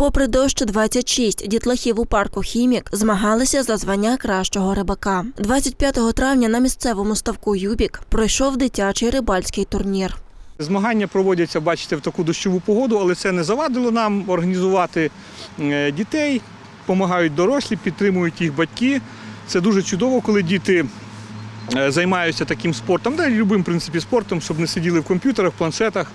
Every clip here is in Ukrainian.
Попри дощ 26, дітлахів у парку Хімік змагалися за звання кращого рибака. 25 травня на місцевому ставку Юбік пройшов дитячий рибальський турнір. Змагання проводяться, бачите, в таку дощову погоду, але це не завадило нам організувати е, дітей, допомагають дорослі, підтримують їх батьки. Це дуже чудово, коли діти е, займаються таким спортом, да, любим в принципі спортом, щоб не сиділи в комп'ютерах, планшетах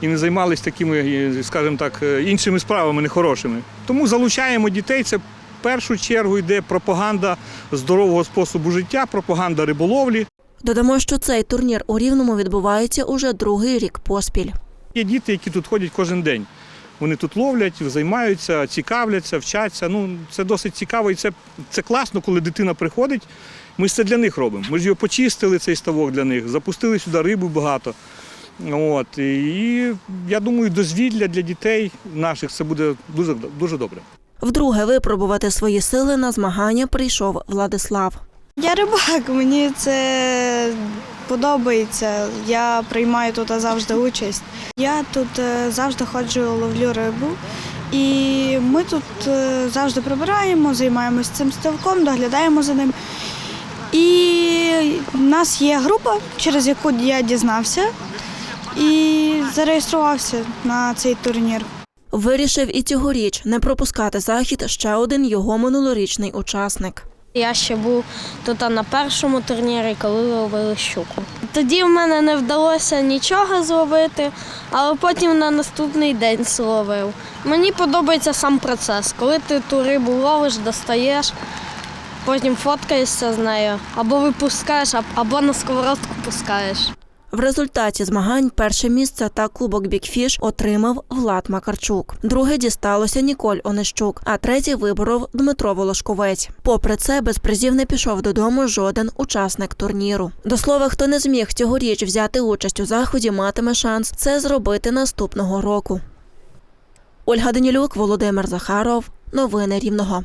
і не займалися такими, е, скажімо так, е, іншими справами нехорошими. Тому залучаємо дітей. Це в першу чергу йде пропаганда здорового способу життя, пропаганда риболовлі. Додамо, що цей турнір у Рівному відбувається уже другий рік поспіль. Є діти, які тут ходять кожен день. Вони тут ловлять, займаються, цікавляться, вчаться. Ну, це досить цікаво і це, це класно, коли дитина приходить. Ми ж це для них робимо. Ми ж його почистили, цей ставок для них, запустили сюди рибу багато. От. І я думаю, дозвілля для дітей наших це буде дуже, дуже добре. Вдруге випробувати свої сили на змагання прийшов Владислав. Я рибак, мені це подобається. Я приймаю тут завжди участь. Я тут е, завжди ходжу, ловлю рибу. І ми тут е, завжди прибираємо, займаємося цим ставком, доглядаємо за ним. І в нас є група, через яку я дізнався і зареєструвався на цей турнір. Вирішив і цьогоріч не пропускати захід ще один його минулорічний учасник. Я ще був тут на першому турнірі, коли ловили щуку. Тоді в мене не вдалося нічого зловити, але потім на наступний день зловив. Мені подобається сам процес, коли ти ту рибу ловиш, достаєш, потім фоткаєшся з нею, або випускаєш, або на сковородку пускаєш. В результаті змагань перше місце та кубок Бікфіш отримав Влад Макарчук. Друге дісталося Ніколь Онищук, а третє виборов Дмитро Волошковець. Попри це, без призів не пішов додому жоден учасник турніру. До слова, хто не зміг цьогоріч взяти участь у заході, матиме шанс це зробити наступного року. Ольга Данілюк, Володимир Захаров. Новини Рівного.